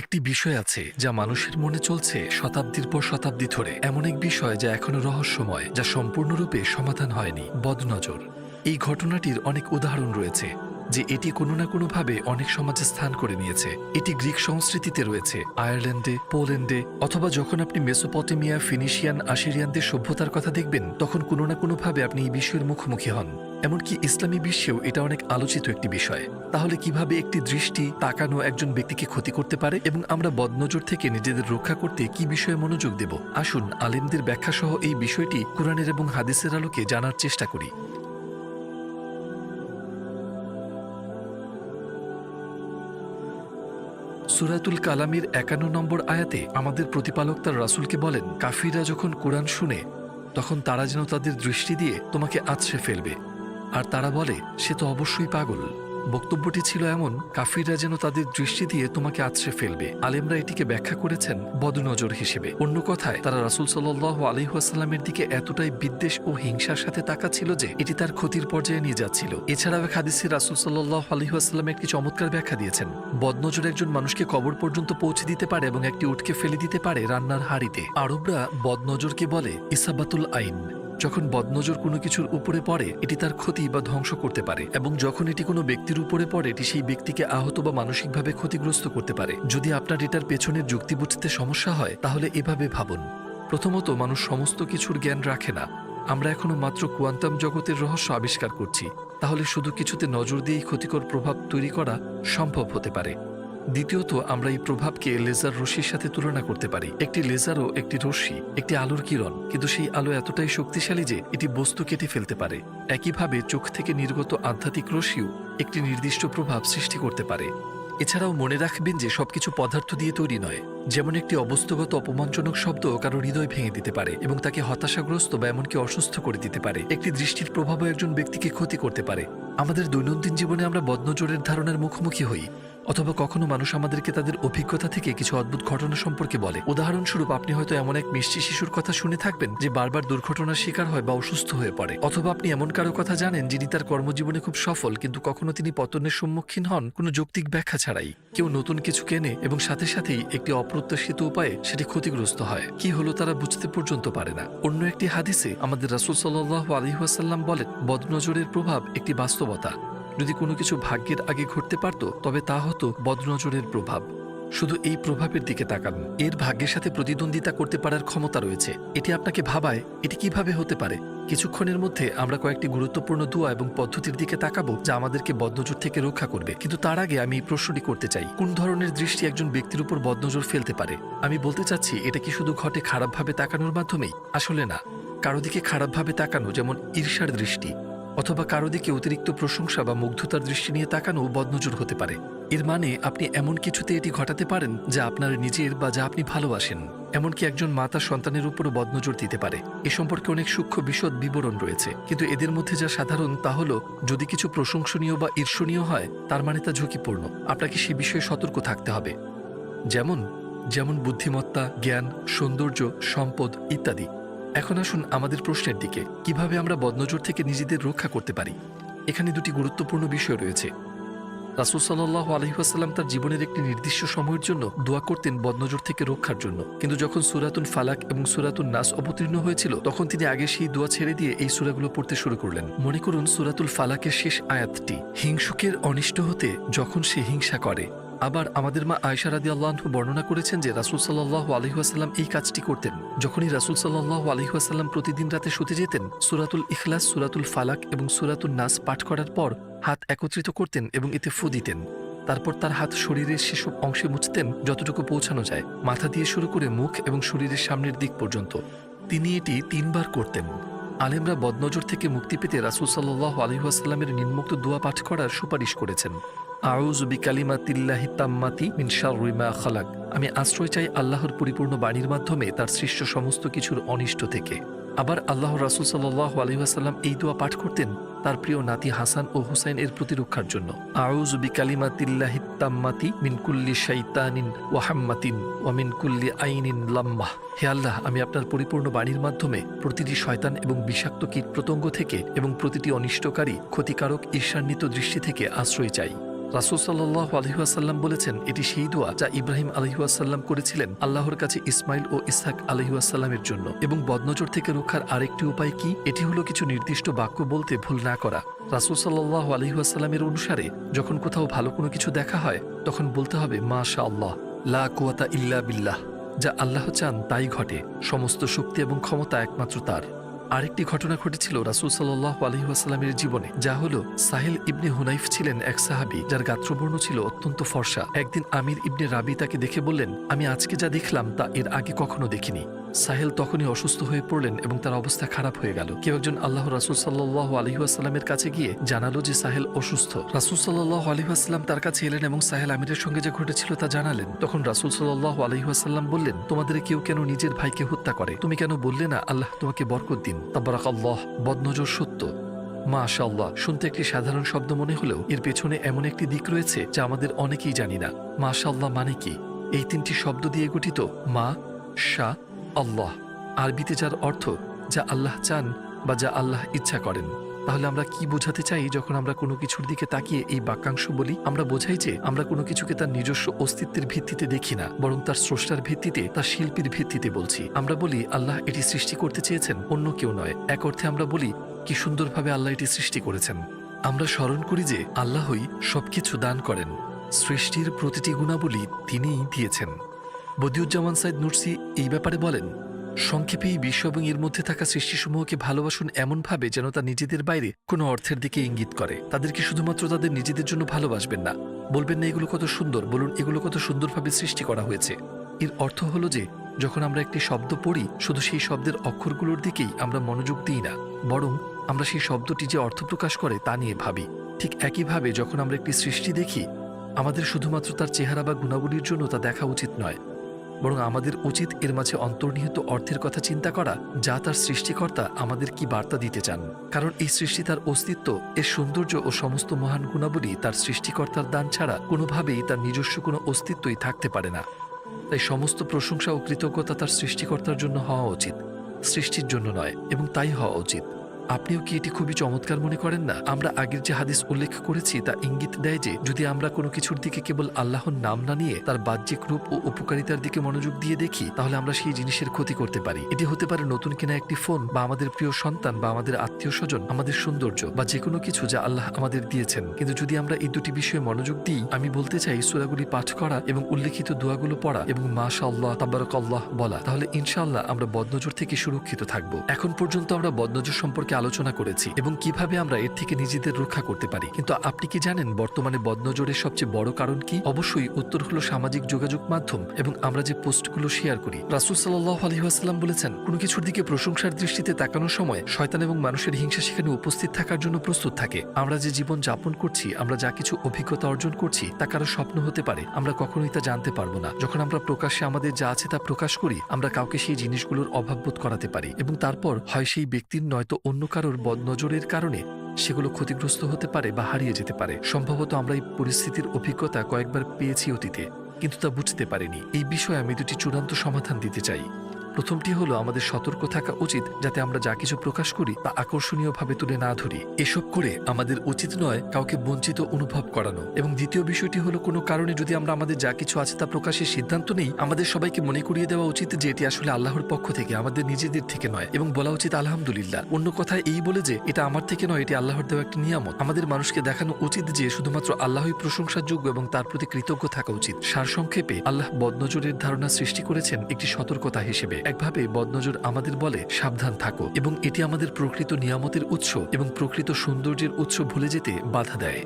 একটি বিষয় আছে যা মানুষের মনে চলছে শতাব্দীর পর শতাব্দী ধরে। এমন এক বিষয় যা এখনও রহস্যময়, যা সম্পূর্ণরূপে সমাধান হয়নি। বদনজর। এই ঘটনাটির অনেক উদাহরণ রয়েছে, যে এটি কোনো না কোনোভাবে অনেক সমাজে স্থান করে নিয়েছে। এটি গ্রিক সংস্কৃতিতে রয়েছে, আয়ারল্যান্ডে, পোল্যান্ডে, অথবা যখন আপনি মেসোপটেমিয়া, ফিনিশিয়ান, আশিরিয়ানদের সভ্যতার কথা দেখবেন, তখন কোনো না কোনোভাবে আপনি এই বিষয়ের মুখোমুখি হন। এমনকি ইসলামী বিশ্বেও এটা অনেক আলোচিত একটি বিষয়। তাহলে কীভাবে একটি দৃষ্টি তাকানো একজন ব্যক্তিকে ক্ষতি করতে পারে এবং আমরা বদনজর থেকে নিজেদের রক্ষা করতে কি বিষয়ে মনোযোগ দেব? আসুন আলেমদের ব্যাখ্যা সহ এই বিষয়টি কোরআনের এবং হাদিসের আলোকে জানার চেষ্টা করি। সুরাতুল কালামের একান্ন নম্বর আয়াতে আমাদের প্রতিপালক তার রাসূলকে বলেন কাফিরা যখন কোরআন শুনে, তখন তারা যেন তাদের দৃষ্টি দিয়ে তোমাকে আছড়ে ফেলবে। আর তারা বলে, সে তো অবশ্যই পাগল। বক্তব্যটি ছিল এমন, কাফিররা যেন তাদের দৃষ্টি দিয়ে তোমাকে আছড়ে ফেলবে। আলেমরা এটিকে ব্যাখ্যা করেছেন বদনজর হিসেবে। অন্য কথায়, তারা রাসূল সাল্লাহ আলহিহাস্লামের দিকে এতটাই বিদ্বেষ ও হিংসার সাথে তাকাচ্ছিল যে এটি তার ক্ষতির পর্যায়ে নিয়ে যাচ্ছিল। এছাড়াও এক হাদিসে রাসূল সাল্লাহ আলহিহাস্লাম একটি চমৎকার ব্যাখ্যা দিয়েছেন, বদনজর একজন মানুষকে কবর পর্যন্ত পৌঁছে দিতে পারে এবং একটি উটকে ফেলে দিতে পারে রান্নার হাড়িতে। আরবরা বদনজরকে বলে, ইসাবাতুল আইন। যখন বদনজর কোনো কিছুর উপরে পড়ে, এটি তার ক্ষতি বা ধ্বংস করতে পারে এবং যখন এটি কোনো ব্যক্তির উপরে পড়ে, এটি সেই ব্যক্তিকে আহত বা মানসিকভাবে ক্ষতিগ্রস্ত করতে পারে। যদি আপনার এটার পেছনের যুক্তি বুঝতে সমস্যা হয়, তাহলে এভাবে ভাবুন। প্রথমত, মানুষ সমস্ত কিছুর জ্ঞান রাখে না। আমরা এখনও মাত্র কোয়ান্টাম জগতের রহস্য আবিষ্কার করছি। তাহলে শুধু কিছুতে নজর দিয়েই ক্ষতিকর প্রভাব তৈরি করা সম্ভব হতে পারে। দ্বিতীয়ত, আমরা এই প্রভাবকে লেজার রশ্মির সাথে তুলনা করতে পারি। একটি লেজারও একটি রশ্মি, একটি আলোর কিরণ, কিন্তু সেই আলো এতটাই শক্তিশালী যে এটি বস্তু কেটে ফেলতে পারে। একইভাবে চোখ থেকে নির্গত আধ্যাত্মিক রশ্মিও একটি নির্দিষ্ট প্রভাব সৃষ্টি করতে পারে। এছাড়াও মনে রাখবেন যে সবকিছু পদার্থ দিয়ে তৈরি নয়। যেমন একটি অবস্থাগত অপমানজনক শব্দ কারও হৃদয় ভেঙে দিতে পারে এবং তাকে হতাশাগ্রস্ত বা এমনকি অসুস্থ করে দিতে পারে। একটি দৃষ্টির প্রভাবও একজন ব্যক্তিকে ক্ষতি করতে পারে। আমাদের দৈনন্দিন জীবনে আমরা বদনজরের ধারণার মুখোমুখি হই। অথবা কখনো মানুষ আমাদেরকে তাদের অভিজ্ঞতা থেকে কিছু অদ্ভুত ঘটনা সম্পর্কে বলে। উদাহরণস্বরূপ, আপনি হয়তো এমন এক মিষ্টি শিশুর কথা শুনে থাকবেন যে বারবার দুর্ঘটনার শিকার হয় বা অসুস্থ হয়ে পড়ে। অথবা আপনি এমন কারও কথা জানেন যিনি তার কর্মজীবনে খুব সফল, কিন্তু কখনো তিনি পতনের সম্মুখীন হন কোনো যৌক্তিক ব্যাখ্যা ছাড়াই। কেউ নতুন কিছু কেনে এবং সাথে সাথেই একটি অপ্রত্যাশিত উপায়ে সেটি ক্ষতিগ্রস্ত হয়। কি হলো তারা বুঝতে পর্যন্ত পারে না। অন্য একটি হাদিসে আমাদের রাসুল সাল্লাহ আলহিহাসাল্লাম বলেন, বদনজরের প্রভাব একটি বাস্তবতা। যদি কোনো কিছু ভাগ্যের আগে ঘটতে পারত, তবে তা হতো বদনজরের প্রভাব। শুধু এই প্রভাবের দিকে তাকান। এর ভাগ্যের সাথে প্রতিদ্বন্দ্বিতা করতে পারার ক্ষমতা রয়েছে। এটি আপনাকে ভাবায়, এটি কীভাবে হতে পারে? কিছুক্ষণের মধ্যে আমরা কয়েকটি গুরুত্বপূর্ণ দোয়া এবং পদ্ধতির দিকে তাকাবো যা আমাদেরকে বদনজর থেকে রক্ষা করবে। কিন্তু তার আগে আমি এই প্রশ্নটি করতে চাই। কোন ধরনের দৃষ্টি একজন ব্যক্তির উপর বদনজর ফেলতে পারে? আমি বলতে চাচ্ছি, এটা কি শুধু ঘটে খারাপভাবে তাকানোর মাধ্যমেই? আসলে না। কারও দিকে খারাপভাবে তাকানো যেমন ঈর্ষার দৃষ্টি অথবা কারও দিকে অতিরিক্ত প্রশংসা বা মুগ্ধতার দৃষ্টি নিয়ে তাকানো বদনজর হতে পারে। এর মানে আপনি এমন কিছুতে এটি ঘটাতে পারেন যা আপনার নিজের বা যা আপনি ভালোবাসেন। এমনকি একজন মাতা সন্তানের উপরও বদনজর দিতে পারে। এ সম্পর্কে অনেক সূক্ষ্ম বিশদ বিবরণ রয়েছে। কিন্তু এদের মধ্যে যা সাধারণ তা হল, যদি কিছু প্রশংসনীয় বা ঈর্ষণীয় হয়, তার মানে তা ঝুঁকিপূর্ণ। আপনাকে সে বিষয়ে সতর্ক থাকতে হবে। যেমন যেমন বুদ্ধিমত্তা, জ্ঞান, সৌন্দর্য, সম্পদ ইত্যাদি। এখন আসুন আমাদের প্রশ্নের দিকে। কীভাবে আমরা বদনজর থেকে নিজেদের রক্ষা করতে পারি? এখানে দুটি গুরুত্বপূর্ণ বিষয় রয়েছে। রাসুল সাল্লাহ আলহিহাস্লাম তার জীবনের একটি নির্দিষ্ট সময়ের জন্য দোয়া করতেন বদনজর থেকে রক্ষার জন্য। কিন্তু যখন সুরাতুল ফালাক এবং সুরাতুল নাস অবতীর্ণ হয়েছিল, তখন তিনি আগে সেই দোয়া ছেড়ে দিয়ে এই সুরাগুলো পড়তে শুরু করলেন। মনে করুন সুরাতুল ফালাকের শেষ আয়াতটি, হিংসুকের অনিষ্ট হতে যখন সে হিংসা করে। আবার আমাদের মা আয়সা রাদি আল্লাহ বর্ণনা করেছেন যে রাসুল সাল্লাহ আলহিহাস্লাম এই কাজটি করতেন। যখনই রাসুল সাল্লাহ আলহিহাস্লাম প্রতিদিন রাতে শুতে যেতেন, সুরাতুল ইখলাস, সুরাতুল ফালাক এবং সুরাতুল নাস পাঠ করার পর হাত একত্রিত করতেন এবং এতে ফু দিতেন। তারপর তার হাত শরীরের সেসব অংশে মুছতেন যতটুকু পৌঁছানো যায়, মাথা দিয়ে শুরু করে মুখ এবং শরীরের সামনের দিক পর্যন্ত। তিনি এটি তিনবার করতেন। আলেমরা বদনজর থেকে মুক্তি পেতে রাসুল সাল্লাহ আলহিহাস্লামের নিম্মুক্ত দোয়া পাঠ করার সুপারিশ করেছেন। আউজ বিকালিমাতিল্লাহি তাম্মাতি মিন শাররি মা খালাক। আমি আশ্রয় চাই আল্লাহর পরিপূর্ণ বাণীর মাধ্যমে তার সৃষ্ট সমস্ত কিছুর অনিষ্ট থেকে। আবার আল্লাহ রাসুল সাল্লাহ আলহিহাসাল্লাম এই দোয়া পাঠ করতেন তার প্রিয় নাতি হাসান ও হুসাইন এর প্রতিরক্ষার জন্য। আউজ বিকালিমাতিল্লাহি তাম্মাতি মিন কুল্লি শাইতানিন ওয়াহাম্মাতিন ওয়া মিন কুল্লি আইনিন লাম্মাহ। হে আল্লাহ, আমি আপনার পরিপূর্ণ বাণীর মাধ্যমে প্রতিটি শয়তান এবং বিষাক্ত কীট কীটপ্রত্যঙ্গ থেকে এবং প্রতিটি অনিষ্টকারী, ক্ষতিকারক, ঈর্ষান্বিত দৃষ্টি থেকে আশ্রয় চাই। রাসুল সাল্লাহ আলহিহাসাল্লাম বলেছেন, এটি সেই দোয়া যা ইব্রাহিম আলহিহাসাল্লাম করেছিলেন আল্লাহর কাছে ইসমাইল ও ইসহাক আলহিহাসাল্লামের জন্য। এবং বদনজর থেকে রক্ষার আরেকটি উপায় কি? এটি হলো কিছু নির্দিষ্ট বাক্য বলতে ভুল না করা। রাসুল সাল্লাহ আলহিহাসাল্লামের অনুসারে, যখন কোথাও ভালো কোনো কিছু দেখা হয়, তখন বলতে হবে মা শা আল্লাহ লা কুয়াতা ইল্লা বিল্লাহ। যা আল্লাহ চান তাই ঘটে, সমস্ত শক্তি এবং ক্ষমতা একমাত্র তার। আরেকটি ঘটনা ঘটেছিল রাসুল সাল্লাহ আলহিহাস্লামের জীবনে, যা হলো সাহেল ইবনে হুনাইফ ছিলেন এক সাহাবি যার গাত্রবর্ণ ছিল অত্যন্ত ফর্সা। একদিন আমির ইবনে রাবি তাকে দেখে বললেন, আমি আজকে যা দেখলাম তা এর আগে কখনো দেখিনি। সাহেল তখনই অসুস্থ হয়ে পড়লেন এবং তার অবস্থা খারাপ হয়ে গেল। কেউ একজন আল্লাহ রাসুল সাল্লাহ আলহিহাস্লামের কাছে গিয়ে জানালো যে সাহেল অসুস্থ। রাসুল সাল্লাহ আলহিহাস্লাম তার কাছে এলেন এবং সাহেল আমিরের সঙ্গে যা ঘটেছিল তা জানালেন। তখন রাসুল সাল্লাহ আলহিহাস্লাম বললেন, তোমাদের কেউ কেন নিজের ভাইকে হত্যা করে? তুমি কেন বললে না, আল্লাহ তোমাকে বরকত দিন। তাবারাক আল্লাহ বদনজর সত্য। মা আল্লাহ শুনতে একটি সাধারণ শব্দ মনে হলেও এর পেছনে এমন একটি দিক রয়েছে যা আমাদের অনেকেই জানি না। মা আল্লাহ মানে কি? এই তিনটি শব্দ দিয়ে গঠিত মা শাহ আল্লাহ। আরবিতে যার অর্থ যা আল্লাহ চান বা যা আল্লাহ ইচ্ছা করেন। তাহলে আমরা কি বোঝাতে চাই যখন আমরা কোনো কিছুর দিকে তাকিয়ে এই বাক্যাংশ বলি? আমরা বোঝাই যে আমরা কোনো কিছুকে তার নিজস্ব অস্তিত্বের ভিত্তিতে দেখি না, বরং তার স্রষ্টার ভিত্তিতে, তার শিল্পীর ভিত্তিতে বলছি। আমরা বলি, আল্লাহ এটি সৃষ্টি করতে চেয়েছেন, অন্য কেউ নয়। এক অর্থে আমরা বলি, কি সুন্দরভাবে আল্লাহ এটি সৃষ্টি করেছেন। আমরা স্মরণ করি যে আল্লাহই সবকিছু দান করেন। সৃষ্টির প্রতিটি গুণাবলী তিনিই দিয়েছেন। বদিউজ্জামান সাইদ নুরসি এই ব্যাপারে বলেন, সংক্ষেপে এই বিশ্ব এবং এর মধ্যে থাকা সৃষ্টিসমূহকে ভালোবাসুন এমনভাবে যেন তা নিজেদের বাইরে কোনো অর্থের দিকে ইঙ্গিত করে। তাদেরকে শুধুমাত্র তাদের নিজেদের জন্য ভালোবাসবেন না। বলবেন না, এগুলো কত সুন্দর। বলুন, এগুলো কত সুন্দরভাবে সৃষ্টি করা হয়েছে। এর অর্থ হলো যে, যখন আমরা একটি শব্দ পড়ি, শুধু সেই শব্দের অক্ষরগুলোর দিকেই আমরা মনোযোগ দিই না, বরং আমরা সেই শব্দটি যে অর্থ প্রকাশ করে তা নিয়ে ভাবি। ঠিক একইভাবে যখন আমরা একটি সৃষ্টি দেখি, আমাদের শুধুমাত্র তার চেহারা বা গুণাবলীর জন্য তা দেখা উচিত নয়। বরং আমাদের উচিত এর মাঝে অন্তর্নিহিত অর্থের কথা চিন্তা করা, যা তার সৃষ্টিকর্তা আমাদের কি বার্তা দিতে চান। কারণ এই সৃষ্টি তার অস্তিত্ব, এর সৌন্দর্য ও সমস্ত মহান গুণাবলী তার সৃষ্টিকর্তার দান ছাড়া কোনোভাবেই তার নিজস্ব কোনো অস্তিত্বই থাকতে পারে না। তাই সমস্ত প্রশংসা ও কৃতজ্ঞতা তার সৃষ্টিকর্তার জন্য হওয়া উচিত, সৃষ্টির জন্য নয়, এবং তাই হওয়া উচিত। আপনিও কি এটি খুবই চমৎকার মনে করেন না? আমরা আগের যে হাদিস উল্লেখ করেছি, তা ইঙ্গিত দেয় যে, যদি আমরা কোনো কিছুর দিকে কেবল আল্লাহর নাম না নিয়ে তার বাহ্যিক রূপ ও উপকারিতার দিকে মনোযোগ দিয়ে দেখি, তাহলে আমরা সেই জিনিসের ক্ষতি করতে পারি। এটি হতে পারে নতুন কেনা একটি ফোন, বা আমাদের প্রিয় সন্তান, বা আমাদের আত্মীয় স্বজন, আমাদের সৌন্দর্য, বা যে কোনো কিছু যা আল্লাহ আমাদের দিয়েছেন। কিন্তু যদি আমরা এই দুটি বিষয়ে মনোযোগ দিই, আমি বলতে চাই, সুরাগুলি পাঠ করা এবং উল্লেখিত দোয়াগুলো পড়া এবং মাশা আল্লাহ তাবারক আল্লাহ বলা, তাহলে ইনশাআল্লাহ আমরা বদনজর থেকে সুরক্ষিত থাকব। এখন পর্যন্ত আমরা বদনজর সম্পর্কে আলোচনা করেছি এবং কীভাবে আমরা এর থেকে নিজেদের রক্ষা করতে পারি। কিন্তু আপনি কি জানেন বর্তমানে বদনজরের সবচেয়ে বড় কারণ কি? অবশ্যই উত্তর হলো সামাজিক যোগাযোগ মাধ্যম এবং আমরা যে পোস্টগুলো শেয়ার করি। রাসুল সাল্লাহ আলহিহাস্লাম বলেছেন, কোনো কিছুর দিকে প্রশংসার দৃষ্টিতে তাকানোর সময় শয়তান এবং মানুষের হিংসা সেখানে উপস্থিত থাকার জন্য প্রস্তুত থাকে। আমরা যে জীবন যাপন করছি, আমরা যা কিছু অভিজ্ঞতা অর্জন করছি, তা কারও স্বপ্ন হতে পারে, আমরা কখনোই তা জানতে পারব না। যখন আমরা প্রকাশ্যে আমাদের যা আছে তা প্রকাশ করি, আমরা কাউকে সেই জিনিসগুলোর অভাববোধ করাতে পারি এবং তারপর হয় সেই ব্যক্তির নয়তো অন্য কারোর বদনজরের কারণে সেগুলো ক্ষতিগ্রস্ত হতে পারে বা হারিয়ে যেতে পারে। সম্ভবত আমরা এই পরিস্থিতির অভিজ্ঞতা কয়েকবার পেয়েছি অতীতে, কিন্তু তা বুঝতে পারিনি। এই বিষয়ে আমি দুটি চূড়ান্ত সমাধান দিতে চাই। প্রথমটি হলো আমাদের সতর্ক থাকা উচিত যাতে আমরা যা কিছু প্রকাশ করি তা আকর্ষণীয়ভাবে তুলে না ধরি। এসব করে আমাদের উচিত নয় কাউকে বঞ্চিত অনুভব করানো। এবং দ্বিতীয় বিষয়টি হলো কোনো কারণে যদি আমরা আমাদের যা কিছু আছে তা প্রকাশের সিদ্ধান্ত নেই, আমাদের সবাইকে মনে করিয়ে দেওয়া উচিত যে এটি আসলে আল্লাহর পক্ষ থেকে, আমাদের নিজেদের থেকে নয়। এবং বলা উচিত আলহামদুলিল্লাহ। অন্য কথায় এই বলে যে এটা আমার থেকে নয়, এটি আল্লাহর দেওয়া একটি নিয়ামত। আমাদের মানুষকে দেখানো উচিত যে শুধুমাত্র আল্লাহই প্রশংসার যোগ্য এবং তার প্রতি কৃতজ্ঞ থাকা উচিত। সারসংক্ষেপে আল্লাহ বদনজরের ধারণা সৃষ্টি করেছেন একটি সতর্কতা হিসেবে। একভাবে বদনজর আমাদের বলে সাবধান থাকো এবং এটি আমাদের প্রকৃত নিয়ামতের উৎস এবং প্রকৃত সৌন্দর্যের উৎস ভুলে যেতে বাধা দেয়।